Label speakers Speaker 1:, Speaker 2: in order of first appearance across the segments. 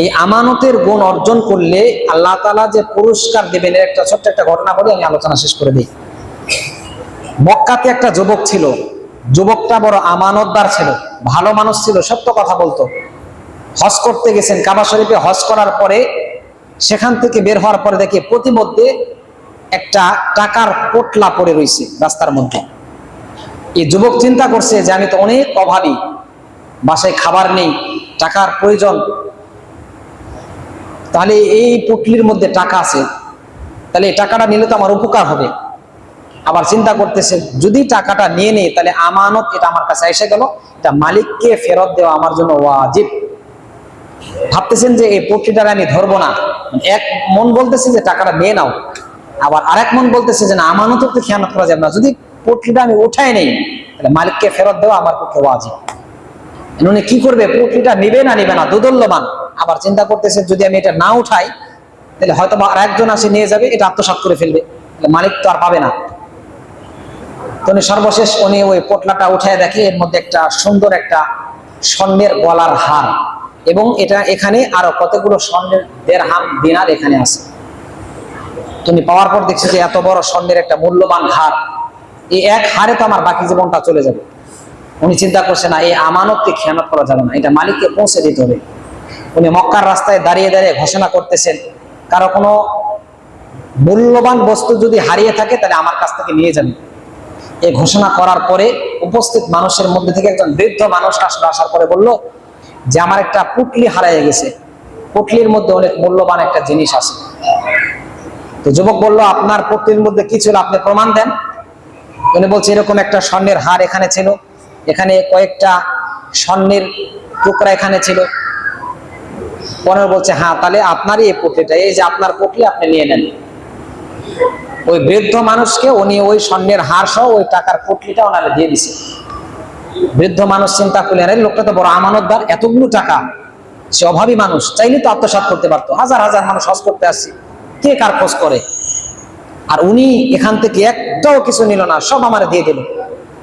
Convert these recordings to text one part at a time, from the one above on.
Speaker 1: এই আমানতের গুণ অর্জন করলে আল্লাহ তালা যে পুরস্কার দেবেন, এর একটা ছোট্ট একটা ঘটনা বলে, আমি আলোচনা শেষ করে দিই। মক্কাতে একটা যুবক ছিল। যুবকটা বড় আমানতদার ছিল, ভালো মানুষ ছিল, সত্য কথা বলতো। হজ করতে গেছেন, কাবা শরীফে হজ করার পরে সেখান থেকে বের হওয়ার পরে দেখে প্রতিমধ্যে একটা টাকার পোটলা পড়ে রয়েছে রাস্তার মধ্যে। এই যুবক চিন্তা করছে যে আমি তো অনেক অভাবী, বাসায় খাবার নেই, টাকার প্রয়োজন। তাহলে এই পুটলির মধ্যে টাকা আছে, তাহলে এই টাকাটা নিলে তো আমার উপকার হবে। আবার চিন্তা করতেছে, যদি টাকাটা নিয়ে নেই তাহলে আমানত এটা আমার কাছে এসে গেল এটা মালিককে ফেরত দেওয়া আমার জন্য ওয়াজিব। ভাবতেছেন যে এই পুটলিটার আমি ধরবো না। এক মন বলতেছে যে টাকাটা নিয়ে নাও, আবার আরেক মন বলতেছে যে না আমানত তো খেয়ানত করা যাবে না। যদি পুটলিটা আমি উঠাই নেই, তাহলে মালিককে ফেরত দেওয়া আমার পক্ষে ওয়াজিব। উনি কি করবে, পুটলিটা নিবে না নিবে না দুদল্যমান আবার চিন্তা করতেছে, যদি আমি এটা না উঠাই, তাহলে হয়তো বা আরেকজন আসে নিয়ে যাবে, এটা আত্মসাৎ করে ফেলবে। মালিক তো আর পাবে না। তো সর্বশেষ উনি ওই পোটলাটা উঠায় দেখে, এর মধ্যে একটা সুন্দর একটা স্বর্ণের গলার হার। এবং এটা এখানে আরও কতগুলো স্বর্ণের দেড় হাম দিনার এখানে আছে। তুমি পাওয়ার পর দেখছি যে এত বড় স্বর্ণের একটা মূল্যবান হার। এই এক হারে তো আমার বাকি জীবনটা চলে যাবে। উনি চিন্তা করছে না, এই আমানতকে খেয়ানত করা যাবে না, এটা মালিককে পৌঁছে দিতে হবে। উনি মক্কার রাস্তায় দাঁড়িয়ে দাঁড়িয়ে ঘোষণা করতেছেন, কারও কোনো মূল্যবান বস্তু যদি হারিয়ে থাকে, তাহলে আমার কাছ থেকে নিয়ে যাবে। এই ঘোষণা করার পরে উপস্থিত মানুষের মধ্যে থেকে একজন বৃদ্ধ মানুষ আসলে, আসার পরে বলল, যে আমার একটা পুটলি হারাইয়ে গেছে। পুটলির মধ্যে অনেক মূল্যবান একটা জিনিস আছে। তো যুবক বলল, আপনার পুটলির মধ্যে কি ছিল? আপনি প্রমাণ দেন। উনি বলছে, এরকম একটা স্বর্ণের হার এখানে ছিল। এখানে কয়েকটা স্বর্ণের টুকরা এখানে ছিল। পনেরো বলছে হ্যাঁ তাহলে আপনারই এই পুটলিটা এই যে আপনার পুটলি আপনি নিয়ে নেন। ওই বৃদ্ধ মানুষকে উনি ওই স্বর্ণের হার সহ ওই টাকার পুটলিটা ওনারে দিয়ে দিছে। বৃদ্ধ মানুষ চিন্তা করলেন লোকটা তো বড় আমানতদার, এতগুলো টাকা। সে অভাবী মানুষ, চাইলে তো আত্মসাৎ করতে পারতো। হাজার হাজার মানুষ হজ করতে আসছে। কে কার খোঁজ করে? আর উনি এখান থেকে একটাও কিছু নিল না, সব আমার দিয়ে দিল।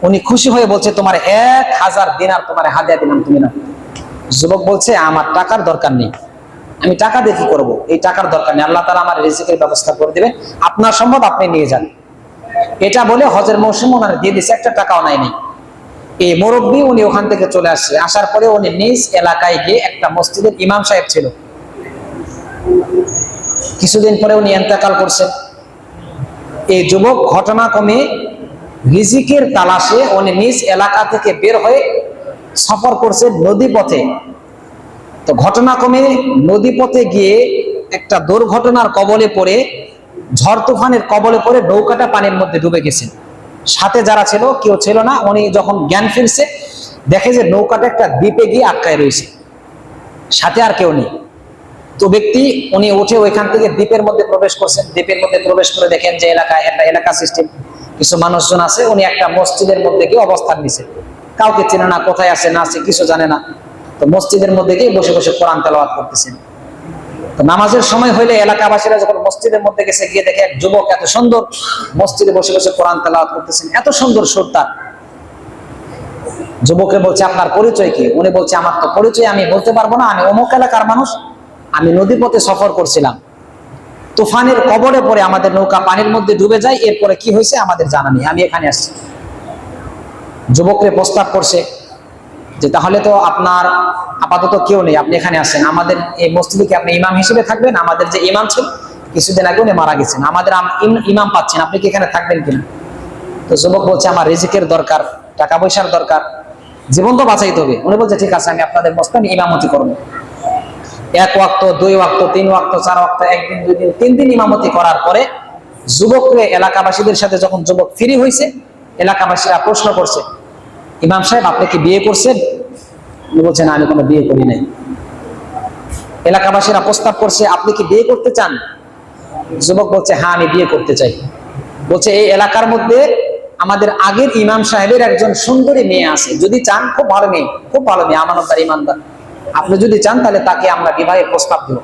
Speaker 1: উনি খুশি হয়ে বলছে, তোমার এক হাজার দিনার তোমার হাদিয়া দিলাম, তুমি না যুবক বলছে, আমার টাকার দরকার নেই। আমি টাকা দিয়ে কি করব? এই টাকার দরকার নেই। আল্লাহ তালা আমার রিজিকের ব্যবস্থা করে দেবে আপনার সম্ভব আপনি নিয়ে যান। এটা বলে হজের মৌসুম ওনার দিয়ে দিচ্ছে একটা টাকাও নেই এই মুরব্বী উনি ওখান থেকে চলে আসছে। আসার পরে উনি নিজ এলাকায় গিয়ে একটা মসজিদের ইমাম সাহেব ছিল। কিছুদিন পরে উনি এন্তেকাল করছেন এই যুবক ঘটনাক্রমে রিজিকের তালাশে উনি নিজ এলাকা থেকে বের হয়ে সফর করছে নদী পথে তো ঘটনাক্রমে নদী পথে গিয়ে একটা দুর্ঘটনার কবলে পড়ে, ঝড় তুফানের কবলে পড়ে নৌকাটা পানির মধ্যে ডুবে গেছে সাথে যারা ছিল, কেউ ছিল না, উনি যখন জ্ঞান ফিরছে, দেখে যে নৌকাটা একটা দ্বীপে গিয়ে আটকায় রয়েছে। সাথে আর কেউ নেই। তো ব্যক্তি, উনি উঠে ওইখান থেকে দ্বীপের মধ্যে প্রবেশ করছেন। দ্বীপের মধ্যে প্রবেশ করে দেখেন যে এলাকায় একটা এলাকা সিস্টেম কিছু মানুষজন আছে, উনি একটা মসজিদের মধ্যে গিয়ে অবস্থান নিছে। কাউকে চেনে না, কোথায় আছে, না আছে, কিছু জানে না। তো মসজিদের মধ্যে গিয়ে বসে বসে কোরআন তেলাওয়াত করতেছেন। তো নামাজের সময় হইলে এলাকাবাসীরা যখন মসজিদের মধ্যে গেছে, গিয়ে দেখে এক যুবক এত সুন্দর মসজিদে বসে বসে কোরআন তেলাওয়াত করতেছেন, এত সুন্দর সুর যুবকে বলছে, আপনার পরিচয় কি? উনি বলছে, আমার তো পরিচয়, আমি বলতে পারব না, আমি অমুক এলাকার মানুষ, আমি নদী পথে সফর করছিলাম। তুফানের কবরে পরে আমাদের নৌকা পানির মধ্যে ডুবে যায়, এরপরে কি হয়েছে আমাদের জানা নেই, আমি এখানে আসছি। যুবকরে প্রস্তাব করছে যে তাহলে তো আপনার আপাতত কেউ নেই, আপনি এখানে আসেন আমাদের এই মসজিদে কি আপনি ইমাম হিসেবে থাকবেন? আমাদের যে ইমাম ছিল, কিছুদিন আগে উনি মারা গেছেন। আমাদের আম- ইমাম পাচ্ছেন, আপনি কি এখানে থাকবেন কিনা? তো যুবক বলছে, আমার রিজিকের দরকার, টাকা পয়সার দরকার, জীবন তো বাঁচাইতে হবে। উনি বলছে, ঠিক আছে, আমি আপনাদের মস্তান ইমামতি করব। এক ওয়াক্ত, দুই ওয়াক্ত, তিন ওয়াক্ত, চার ওয়াক্ত, একদিন, দুই দিন, তিন দিন ইমামতি করার পরে যুবককে এলাকাবাসীদের সাথে যখন যুবক ফ্রি হয়েছে এলাকাবাসীরা প্রশ্ন করছে ইমাম সাহেব, আপনি কি বিয়ে করছেন? বলছেন আমি কোনো বিয়ে করি নাই। এলাকাবাসীরা প্রস্তাব করছে, আপনি কি বিয়ে করতে চান? যুবক বলছে হ্যাঁ আমি বিয়ে করতে চাই। বলছে, এই এলাকার মধ্যে আমাদের আগের ইমাম সাহেবের একজন সুন্দরী মেয়ে আছে। যদি চান, খুব ভালো মেয়ে, খুব ভালো মেয়ে, আমানতদার, ইমানদার। আপনি যদি চান, তাহলে তাকে আমরা বিবাহের প্রস্তাব দেব।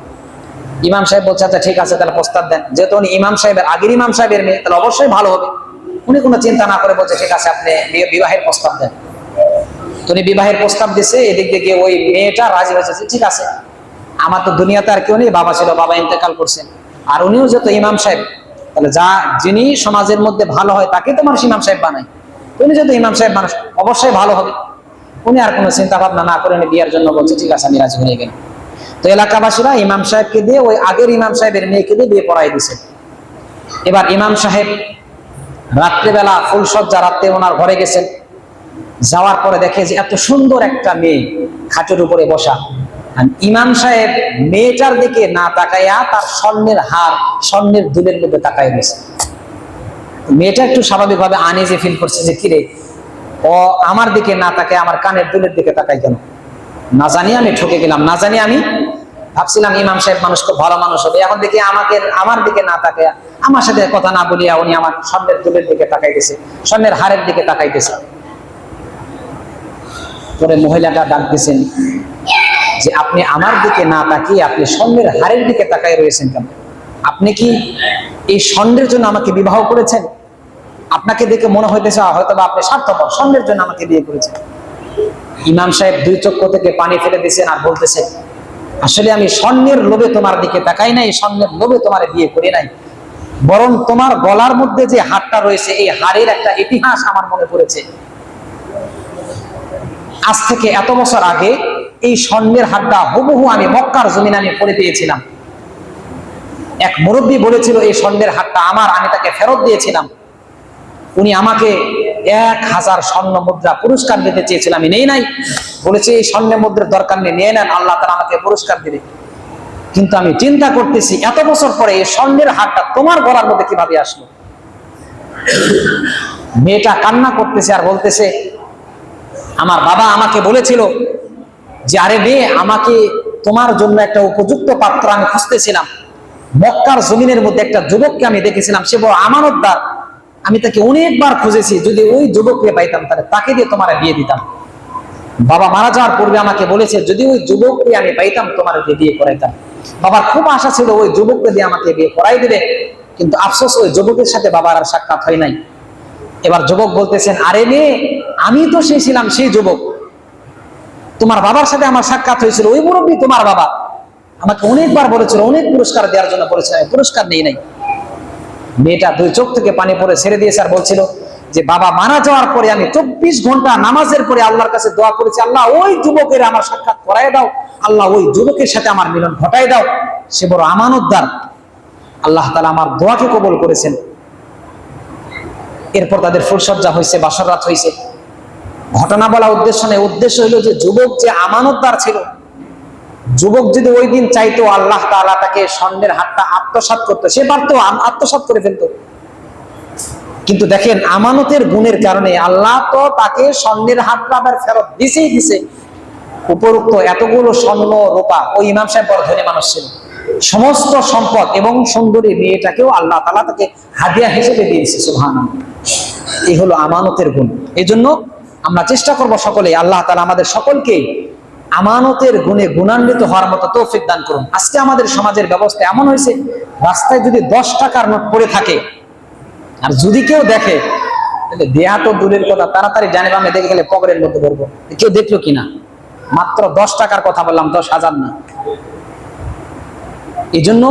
Speaker 1: ইমাম সাহেব বলছে আচ্ছা ঠিক আছে, তাহলে প্রস্তাব দেন। যেহেতু ইমাম সাহেবের, আগের ইমাম সাহেবের মেয়ে, তাহলে অবশ্যই ভালো হবে। উনি কোনো চিন্তা না করে বলছে, ঠিক আছে, আপনি বিবাহের প্রস্তাব দেন। তো উনি বিবাহের প্রস্তাব দিছে, এদিক গিয়ে ওই মেয়েটা রাজি হয়েছে ঠিক আছে, আমার তো দুনিয়াতে আর কেউ নেই, বাবা ছিল, বাবা ইন্তেকাল করছেন। আর উনিও যত ইমাম সাহেব, তাহলে যা, যিনি সমাজের মধ্যে ভালো হয় তাকে তো মানুষ ইমাম সাহেব বানায়। উনি যত ইমাম সাহেব মানুষ, অবশ্যই ভালো হবে। উনি আর কোনো চিন্তা ভাবনা না করে উনি বিয়ার জন্য বলছে, ঠিক আছে, আমি রাজি হয়ে গেলাম। তো এলাকাবাসীরা ইমাম সাহেবকে দিয়ে ওই আগের ইমাম সাহেবের মেয়েকে দিয়ে বিয়ে পড়াই দিছে। এবার ইমাম সাহেব রাত্রেবেলা ফুলসজ্জা রাত্রে ওনার ঘরে গেছেন। যাওয়ার পরে দেখে যে এত সুন্দর একটা মেয়ে খাটের উপরে বসা। ইমাম সাহেব মেয়েটার দিকে না তাকাইয়া তার স্বর্ণের হার, স্বর্ণের দুলের মধ্যে তাকাই গেছে মেয়েটা একটু স্বাভাবিকভাবে আনিজে ফিল করছে যে, কিরে, ও আমার দিকে না তাকায়, আমার কানের দুলের দিকে তাকাই কেন? না জানি আমি ঠকে গেলাম, না জানি আমি ভাবছিলাম ইমাম সাহেব মানুষ খুব ভালো মানুষ হবে। এখন দেখি আমাকে, আমার দিকে না তাকায় আমার সাথে কথা না বলিয়া উনি আমার স্বর্ণের দুলের দিকে তাকাইতেছে স্বর্ণের হারের দিকে তাকাইতেছে। পরে মহিলাটা ডাক দিছেন যে, আপনি আমার দিকে না তাকিয়ে আপনি স্বর্ণের হারের দিকে তাকাই রয়েছেন কেন? আপনি কি এই স্বর্ণের জন্য আমাকে বিবাহ করেছেন? আপনাকে দেখে মনে হইতেছে হয়তো বা আপনি স্বার্থপর স্বর্ণের জন্য আমাকে বিয়ে করেছেন। ইমাম সাহেব দুই চক্ষু থেকে পানি ফেলে দিয়েছেন আর বলতেছে আসলে আমি স্বর্ণের লোভে তোমার দিকে তাকাই নাই, স্বর্ণের লোভে তোমার বিয়ে করি নাই। বরং তোমার গলার মধ্যে যে হারটা রয়েছে, এই হারের একটা ইতিহাস আমার মনে পড়েছে। আজ থেকে এত বছর আগে এই স্বর্ণের হারটা হুবহু আমি মক্কার জমিন আমি পড়ে পেয়েছিলাম। এক মুরব্বী বলেছিল, এই স্বর্ণের হারটা আমার, আমি তাকে ফেরত দিয়েছিলাম। উনি আমাকে এক হাজার স্বর্ণ মুদ্রা পুরস্কার দিতে চেয়েছিলাম, আমি নেই নাই। বলেছি, এই স্বর্ণ মুদ্রার দরকার নেই, নিয়ে নেন, আল্লাহ তারা আমাকে পুরস্কার দিবে। কিন্তু আমি চিন্তা করতেছি, এত বছর পরে এই স্বর্ণের হারটা তোমার গলার মধ্যে কীভাবে আসলো? মেয়েটা কান্না করতেছে আর বলতেছে, আমার বাবা আমাকে বলেছিল যে, আরে মেয়ে, আমাকে তোমার জন্য একটা উপযুক্ত পাত্র আমি খুঁজতেছিলাম। মক্কার জমিনের মধ্যে একটা যুবককে আমি দেখেছিলাম, সে বড় আমানতদার। আমি তাকে অনেকবার খুঁজেছি, যদি ওই যুবককে পাইতাম, তাহলে তাকে দিয়ে তোমার বিয়ে দিতাম। বাবা মারা যাওয়ার পূর্বে আমাকে বলেছে, যদি ওই যুবককে আমি পাইতাম, তোমার দিয়ে বিয়ে করাইতাম। বাবার খুব আশা ছিল ওই যুবককে দিয়ে আমাকে বিয়ে করাই দিবে, কিন্তু আফসোস, ওই যুবকের সাথে বাবার আর সাক্ষাৎ হয় নাই। এবার যুবক বলতেছেন, আরে মেয়ে, আমি তো সেই ছিলাম সেই যুবক। তোমার বাবার সাথে আমার সাক্ষাৎ হয়েছিল, ওই মুরব্বী তোমার বাবা। আমাকে অনেকবার বলেছিল, অনেক পুরস্কার দেওয়ার জন্য বলেছিল পুরস্কার নেই নাই। মেয়েটা দুই চোখ থেকে পানি পরে ছেড়ে দিয়েছে আর বলছিল যে, বাবা, মারা যাওয়ার পরে আমি চব্বিশ ঘণ্টা নামাজের পরে আল্লাহর কাছে দোয়া করেছি, আল্লাহ, ওই যুবকের আমার সাক্ষাৎ করাই দাও, আল্লাহ, ওই যুবকের সাথে আমার মিলন ঘটাই দাও। সে বড় আমানতদার। আল্লাহ তালা আমার দোয়াকে কবল করেছেন। এরপর তাদের ফুলসজ্জা হয়েছে, বাসর রাত হয়েছে। ঘটনা বলা উদ্দেশ্য নেই। উদ্দেশ্য হলো যে, যুবক যে আমানতদার ছিল যুবক যদি ওই দিন চাইতো আল্লাহ তাআলা তাকে স্বর্ণের হাতটা আত্মসাৎ করতো, সে পারতো আত্মসাৎ করে ফেলতো। কিন্তু দেখেন, আমানতের গুণের কারণে আল্লাহ তো তাকে স্বর্ণের হাতটা আবার ফেরত দিছেই দিছে। উপরোক্ত এতগুলো স্বর্ণ রূপা ওই ইমাম সাহেব বড় ধনী মানুষ ছিল। সমস্ত সম্পদ এবং সুন্দরী মেয়েটাকেও আল্লাহ তালা তাকে হাদিয়া হিসেবে দিয়েছে সুবহান এই হলো আমানতের গুণ। এই জন্য আমরা চেষ্টা করব সকলে আল্লাহ তালা আমাদের সকলকে আমানতের গুণে গুণান্বিত হওয়ার মতো তৌফিক দান করুন। আজকে আমাদের সমাজের ব্যবস্থা এমন হয়েছে, রাস্তায় যদি দশ টাকার নোট পড়ে থাকে, আর যদি কেউ দেখে দেয়া তো দূরের কথা, তাড়াতাড়ি জানে আমি দেখে গেলে পকেটের মধ্যে ধরবো। কেউ দেখল কিনা? মাত্র দশ টাকার কথা বললাম, দশ হাজার না। এই জন্য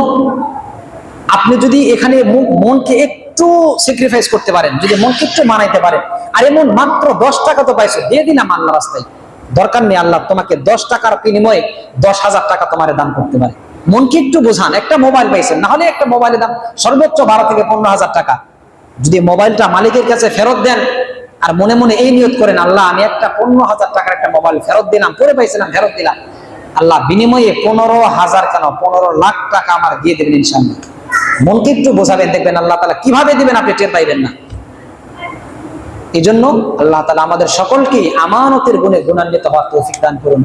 Speaker 1: আপনি যদি এখানে মনকে একটু স্যাক্রিফাইস করতে পারেন, যদি মনকে একটু মানাইতে পারেন, আর এমন মাত্র দশ টাকা তো পাইছো, দিয়ে দিলাম আল্লাহ রাস্তায়। দরকার নেই আল্লাহ তোমাকে দশ টাকার বিনিময়ে দশ হাজার টাকা তোমার দান করতে পারে। মনকে একটু বোঝান, একটা মোবাইল পাইছেন, না হলে একটা মোবাইলের দাম সর্বোচ্চ বারো থেকে পনেরো হাজার টাকা। যদি মোবাইলটা মালিকের কাছে ফেরত দেন, আর মনে মনে এই নিয়ত করেন, আল্লাহ, আমি একটা পনেরো হাজার টাকার একটা মোবাইল ফেরত দিলাম, পরে পাইছিলাম ফেরত দিলাম। আল্লাহ, বিনিময়ে পনেরো হাজার কেন? পনেরো লাখ টাকা আমার দিয়ে দেবেন ইনশাল্লাহ মনকে একটু বোঝাবেন, দেখবেন আল্লাহ তালা কীভাবে দিবেন, আপনি টের পাইবেন না। এই জন্য আল্লাহ তালা আমাদের সকলকে আমানতের গুণে গুণান্বিত হওয়ার তৌফিক দান করুন।